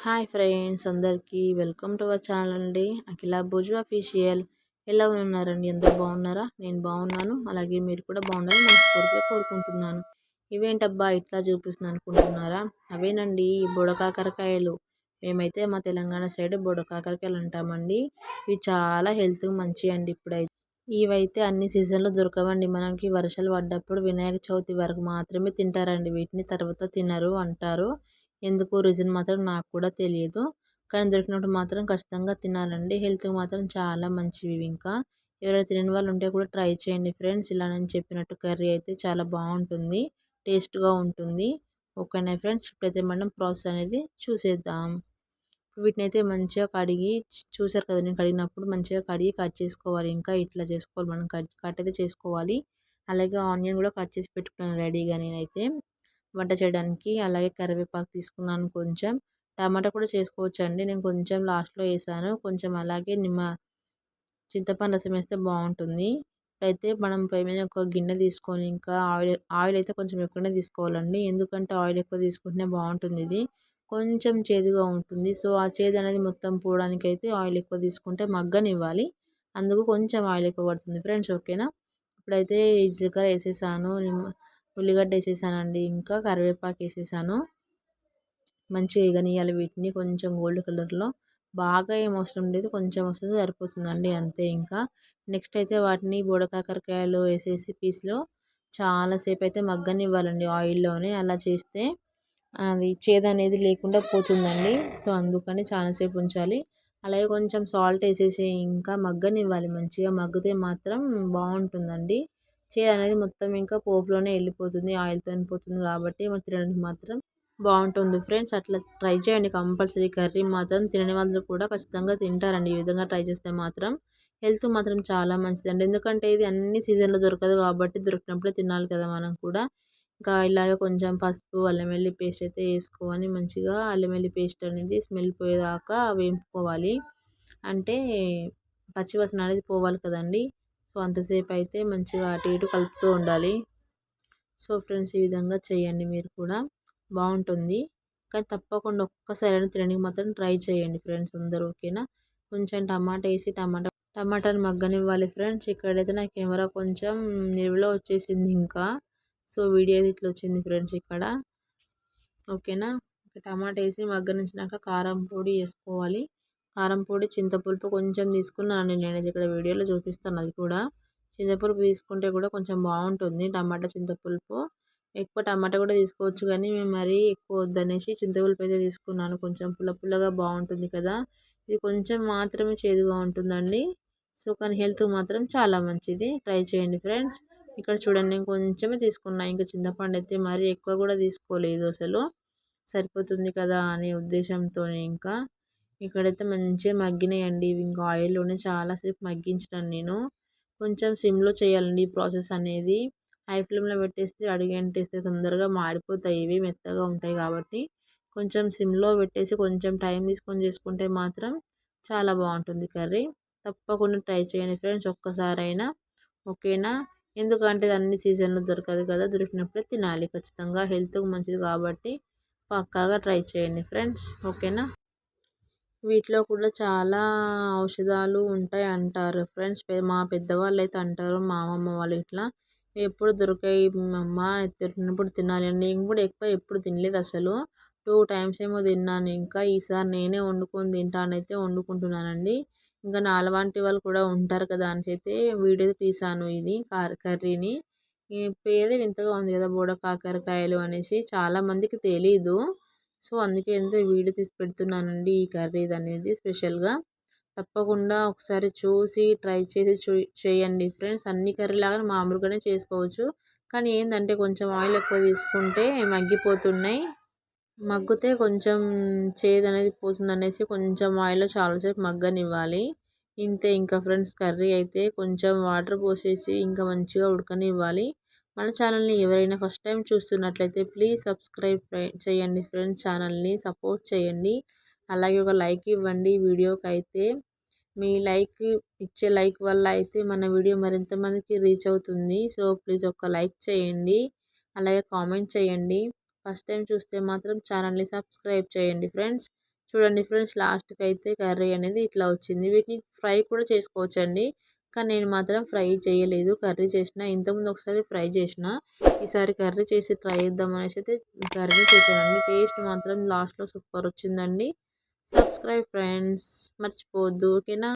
Hi friends అందరికీ welcome to our channel అండి. అఖిల భుజు అఫీషియల్. ఎలా ఉన్నారండి? అందరు బాగున్నారా? నేను బాగున్నాను. అలాగే మీరు కూడా బాగున్నారని మనస్ఫూర్తిగా కోరుకుంటున్నాను. ఇవేంటబ్బా ఇట్లా చూపిస్తుంది అనుకుంటున్నారా? అవేనండి బుడకాకరకాయలు మేమైతే మా తెలంగాణ సైడ్ బుడకాకరకాయలు అంటామండి. ఇవి చాలా హెల్త్కి మంచివి అండి ఇప్పుడైతే. ఇవైతే అన్ని సీజన్లో దొరకవండి మనకి. వర్షాలు పడ్డప్పుడు వినాయక చవితి వరకు మాత్రమే తింటారండి. వీటిని తర్వాత తినరు అంటారు. ఎందుకు రీజన్ మాత్రం నాకు కూడా తెలియదు కానీ దొరికినప్పుడు మాత్రం ఖచ్చితంగా తినాలండి. హెల్త్కి మాత్రం చాలా మంచివి ఇంకా. ఎవరైనా తినని వాళ్ళు ఉంటే కూడా ట్రై చేయండి ఫ్రెండ్స్. ఇలా నేను చెప్పినట్టు కర్రీ అయితే చాలా బాగుంటుంది. టేస్ట్గా ఉంటుంది. ఓకేనా ఫ్రెండ్స్? ఇప్పుడైతే మనం ప్రాసెస్ అనేది చూసేద్దాం. వీటిని అయితే మంచిగా కడిగి చూసారు కదా నేను కడిగినప్పుడు మంచిగా కడిగి కట్ చేసుకోవాలి. ఇంకా ఇట్లా చేసుకోవాలి. మనం కట్ కట్ అయితే చేసుకోవాలి. అలాగే ఆనియన్ కూడా కట్ చేసి పెట్టుకున్నాను రెడీగా నేనైతే. వంట చేయడానికి అలాగే కరివేపాకు తీసుకున్నాను కొంచెం. టమాటా కూడా చేసుకోవచ్చు అండి నేను కొంచెం లాస్ట్లో వేసాను. కొంచెం అలాగే నిమ్మ చింతపండు రసం వేస్తే బాగుంటుంది. అయితే మనం పై మీద ఒక గిన్నె తీసుకొని ఇంకా ఆయిల్ ఆయిల్ అయితే కొంచెం ఎక్కువనే తీసుకోవాలండి. ఎందుకంటే ఆయిల్ ఎక్కువ తీసుకుంటేనే బాగుంటుంది ఇది. కొంచెం చేదుగా ఉంటుంది. సో ఆ చేదు అనేది మొత్తం పోవడానికి అయితే ఆయిల్ ఎక్కువ తీసుకుంటే మగ్గనివ్వాలి. అందుకు కొంచెం ఆయిల్ ఎక్కువ పడుతుంది. ఫ్రెండ్స్ ఓకేనా? ఇప్పుడైతే జీలకర్ర వేసేసాను. ఉల్లిగడ్డ వేసేసానండి ఇంకా కరివేపాకు వేసేసాను. మంచిగా ఎగనియాలి వీటిని కొంచెం గోల్డ్ కలర్లో. బాగా ఏం అవసరం లేదు కొంచెం వస్తుంది సరిపోతుందండి అంతే ఇంకా. నెక్స్ట్ అయితే వాటిని బుడకాకరకాయలు వేసేసి పీస్లో చాలాసేపు అయితే మగ్గనివ్వాలండి ఆయిల్లోనే అలా చేస్తే. అది చేదు అనేది లేకుండా పోతుందండి సో అందుకని చాలాసేపు ఉంచాలి. అలాగే కొంచెం సాల్ట్ వేసేసి ఇంకా మగ్గనివ్వాలి మంచిగా మగ్గితే మాత్రం బాగుంటుందండి. చేదు అనేది మొత్తం ఇంకా పోపులోనే వెళ్ళిపోతుంది ఆయిల్తో పోతుంది కాబట్టి మనం తినడానికి మాత్రం బాగుంటుంది ఫ్రెండ్స్. అట్లా ట్రై చేయండి కంపల్సరీ కర్రీ మాత్రం. తినని వాళ్ళు కూడా ఖచ్చితంగా తింటారండి. ఈ విధంగా ట్రై చేస్తే మాత్రం హెల్త్ మాత్రం చాలా మంచిదండి. ఎందుకంటే ఇది అన్ని సీజన్లో దొరకదు కాబట్టి దొరికినప్పుడే తినాలి కదా మనం కూడా. ఇంకా ఇలాగ కొంచెం పసుపు అల్లం వెల్లి పేస్ట్ అయితే వేసుకొని మంచిగా అల్లం వెల్లి పేస్ట్ అనేది స్మెల్ పోయేదాకా వేపుకోవాలి అంటే పచ్చివాసన అనేది పోవాలి కదండి. సో అంతసేపు అయితే మంచిగా అటు ఇటు కలుపుతూ ఉండాలి. సో ఫ్రెండ్స్ ఈ విధంగా చేయండి మీరు కూడా. బాగుంటుంది. కానీ తప్పకుండా ఒక్కసారి తినడానికి మాత్రం ట్రై చేయండి ఫ్రెండ్స్ అందరూ ఓకేనా? కొంచెం టమాటా వేసి టమాటా టమాటాని మగ్గనివ్వాలి ఫ్రెండ్స్. ఇక్కడైతే నా కెమెరా కొంచెం నిలువలో వచ్చేసింది ఇంకా. సో వీడియో ఇట్లా వచ్చింది ఫ్రెండ్స్ ఇక్కడ. ఓకేనా? టమాటా వేసి మగ్గనించినాక కారం పొడి వేసుకోవాలి. కారంపొడి చింతపులుపు కొంచెం తీసుకున్నాను నేను ఇక్కడ వీడియోలో చూపిస్తాను. అది కూడా చింతపులుపు తీసుకుంటే కూడా కొంచెం బాగుంటుంది. టమాటా చింతపులుపు ఎక్కువ టమాటా కూడా తీసుకోవచ్చు కానీ మేము మరీ ఎక్కువ వద్దనేసి చింతపులుపు అయితే తీసుకున్నాను. కొంచెం పుల్ల పుల్లగా బాగుంటుంది కదా. ఇది కొంచెం మాత్రమే చేదుగా ఉంటుందండి. సో కానీ హెల్త్ మాత్రం చాలా మంచిది. ట్రై చేయండి ఫ్రెండ్స్. ఇక్కడ చూడండి నేను కొంచెమే తీసుకున్నా. ఇంకా చింతపండు అయితే మరీ ఎక్కువ కూడా తీసుకోలేదు అసలు. సరిపోతుంది కదా అనే ఉద్దేశంతో ఇంకా. ఇక్కడైతే మంచిగా మగ్గినాయండి. ఇవి ఇంకా ఆయిల్లోనే చాలాసేపు మగ్గించాను నేను. కొంచెం సిమ్లో చేయాలండి ఈ ప్రాసెస్ అనేది. హై ఫ్లేమ్లో పెట్టేస్తే అడిగంటేస్తే తొందరగా మాడిపోతాయి. ఇవి మెత్తగా ఉంటాయి కాబట్టి కొంచెం సిమ్లో పెట్టేసి కొంచెం టైం తీసుకొని చేసుకుంటే మాత్రం చాలా బాగుంటుంది కర్రీ. తప్పకుండా ట్రై చేయండి ఫ్రెండ్స్ ఒక్కసారైనా. ఓకేనా? ఎందుకంటే అన్ని సీజన్లో దొరకదు కదా. దొరికినప్పుడే తినాలి ఖచ్చితంగా. హెల్త్కి మంచిది కాబట్టి పక్కాగా ట్రై చేయండి ఫ్రెండ్స్. ఓకేనా? వీటిలో కూడా చాలా ఔషధాలు ఉంటాయి అంటారు. ఫ్రెండ్స్ మా పెద్దవాళ్ళు అయితే అంటారు మా అమ్మమ్మ వాళ్ళు ఇట్లా ఎప్పుడు దొరికాయి అమ్మ తిన్నప్పుడు తినాలి నేను కూడా ఎక్కువ ఎప్పుడు తినలేదు అసలు. టూ టైమ్స్ ఏమో తిన్నాను. ఇంకా ఈసారి నేనే వండుకొని తింటానైతే వండుకుంటున్నానండి. ఇంకా నాలవంటి వాళ్ళు కూడా ఉంటారు కదా అని అయితే వీడియో తీసాను ఇది కర్రీని. ఈ పేరే వింతగా ఉంది కదా బోడ కాకరకాయలు అనేసి చాలామందికి తెలీదు. సో అందుకే ఎంతో వీడియో తీసి పెడుతున్నానండి ఈ కర్రీ అనేది స్పెషల్గా. తప్పకుండా ఒకసారి చూసి ట్రై చేసి చేయండి ఫ్రెండ్స్. అన్ని కర్రీ లాగా మామూలుగానే చేసుకోవచ్చు. కానీ ఏంటంటే కొంచెం ఆయిల్ ఎక్కువ తీసుకుంటే మగ్గిపోతున్నాయి. మగ్గితే కొంచెం చేదు అనేది పోతుంది అనేసి కొంచెం ఆయిల్లో చాలాసేపు మగ్గనివ్వాలి. ఇంతే ఇంకా ఫ్రెండ్స్ కర్రీ అయితే కొంచెం వాటర్ పోసేసి ఇంకా మంచిగా ఉడకనివ్వాలి. మన ఛానల్ని ఎవరైనా ఫస్ట్ టైం చూస్తున్నట్లయితే ప్లీజ్ సబ్స్క్రైబ్ చేయండి ఫ్రెండ్స్. ఛానల్ని సపోర్ట్ చేయండి. అలాగే ఒక లైక్ ఇవ్వండి వీడియోకి అయితే మీ లైక్ ఇచ్చే లైక్ వల్ల అయితే మన వీడియో మరింత మందికి రీచ్ అవుతుంది. సో ప్లీజ్ ఒక లైక్ చేయండి. అలాగే కామెంట్ చేయండి. ఫస్ట్ టైం చూస్తే మాత్రం ఛానల్ని సబ్స్క్రైబ్ చేయండి ఫ్రెండ్స్. చూడండి ఫ్రెండ్స్ లాస్ట్కి అయితే కర్రీ అనేది ఇట్లా వచ్చింది. వీటిని ఫ్రై కూడా చేసుకోవచ్చండి. కానీ నేను మాత్రం ఫ్రై చేయలేదు. కర్రీ చేసిన ఇంతకుముందు ఒకసారి ఫ్రై చేసిన ఈసారి కర్రీ చేసి ట్రై చేద్దాం అనేసి అయితే కర్రీ చేశానండి. టేస్ట్ మాత్రం లాస్ట్లో సూపర్ వచ్చిందండి. సబ్స్క్రైబ్ ఫ్రెండ్స్ మర్చిపోవద్దు. ఓకేనా?